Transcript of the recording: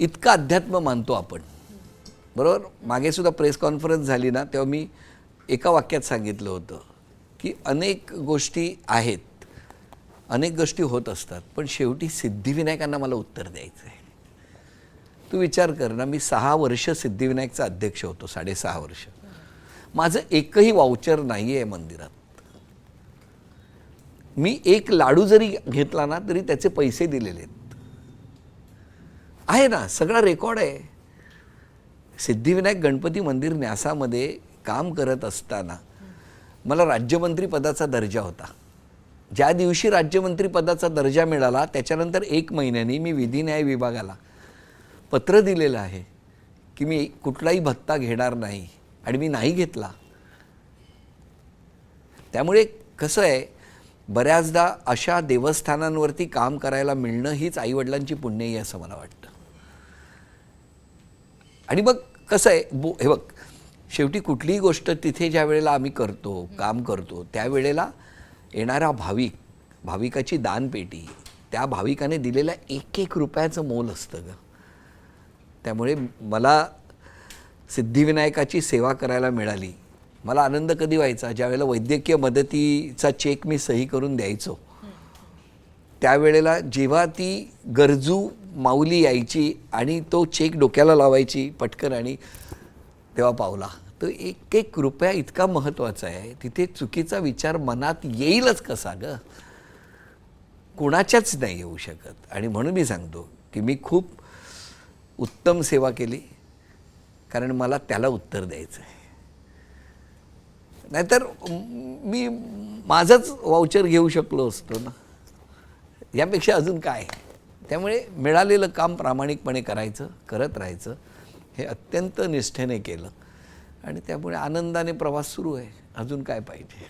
इतकं अध्यात्म मानतो आपण. बरोबर? मागेसुद्धा प्रेस कॉन्फरन्स झाली ना तेव्हा मी एका वाक्यात सांगितलं होतं की अनेक गोष्टी आहेत. अनेक गोष्टी होत असतात पण शेवटी सिद्धिविनायकांना मला उत्तर द्यायचं आहे. तू विचार कर ना मी सहा वर्ष सिद्धिविनायकचा अध्यक्ष होतो साडेसहा वर्ष. माझं एकही वाउचर नाही आहे मंदिरात. मी एक लाडू जरी घेतला ना तरी त्याचे पैसे दिलेले आहेत. आहे ना सगळा रेकॉर्ड आहे. सिद्धिविनायक गणपती मंदिर न्यासामध्ये काम करत असताना मला राज्यमंत्री पदाचा दर्जा होता. ज्या दिवशी राज्यमंत्री पदाचा दर्जा मिळाला त्याच्यानंतर एक महिन्यानी मी विधी न्याय विभागाला पत्र दिलेलं आहे की मी कुठलाही भत्ता घेणार नाही आणि मी नाही घेतला. त्यामुळे कसं आहे बऱ्याचदा अशा देवस्थानांवरती काम करायला मिळणं हीच आईवडिलांची पुण्यही असं मला वाटतं. आणि मग कसं आहे बो हे बघ शेवटी कुठलीही गोष्ट तिथे ज्या वेळेला आम्ही करतो काम करतो त्यावेळेला येणारा भाविक भाविकाची दानपेटी त्या भाविकाने दिलेल्या एक एक रुपयाचं मोल असतं ग. त्यामुळे मला सिद्धिविनायकाची सेवा करायला मिळाली. मला आनंद कधी व्हायचा? ज्यावेळेला वैद्यकीय मदतीचा चेक मी सही करून द्यायचो. त्यावेळेला जेव्हा ती गरजू माऊली यायची आणि तो चेक डोक्याला लावायची पटकन आणि तेव्हा पावला. तर एक एक रुपया इतका महत्त्वाचा आहे. तिथे चुकीचा विचार मनात येईलच कसा ग? कोणाच्याच नाही येऊ शकत. आणि म्हणून मी सांगतो की मी खूप उत्तम सेवा केली कारण मला त्याला उत्तर द्यायचं आहे. नाहीतर मी माझंच वाउचर घेऊ शकलो असतो ना? यापेक्षा अजून काय? त्यामुळे मिळालेलं काम प्रामाणिकपणे करायचं करत राहायचं हे अत्यंत निष्ठेने केलं. आणि त्यामुळे आनंदाने प्रवास सुरू आहे. अजून काय पाहिजे?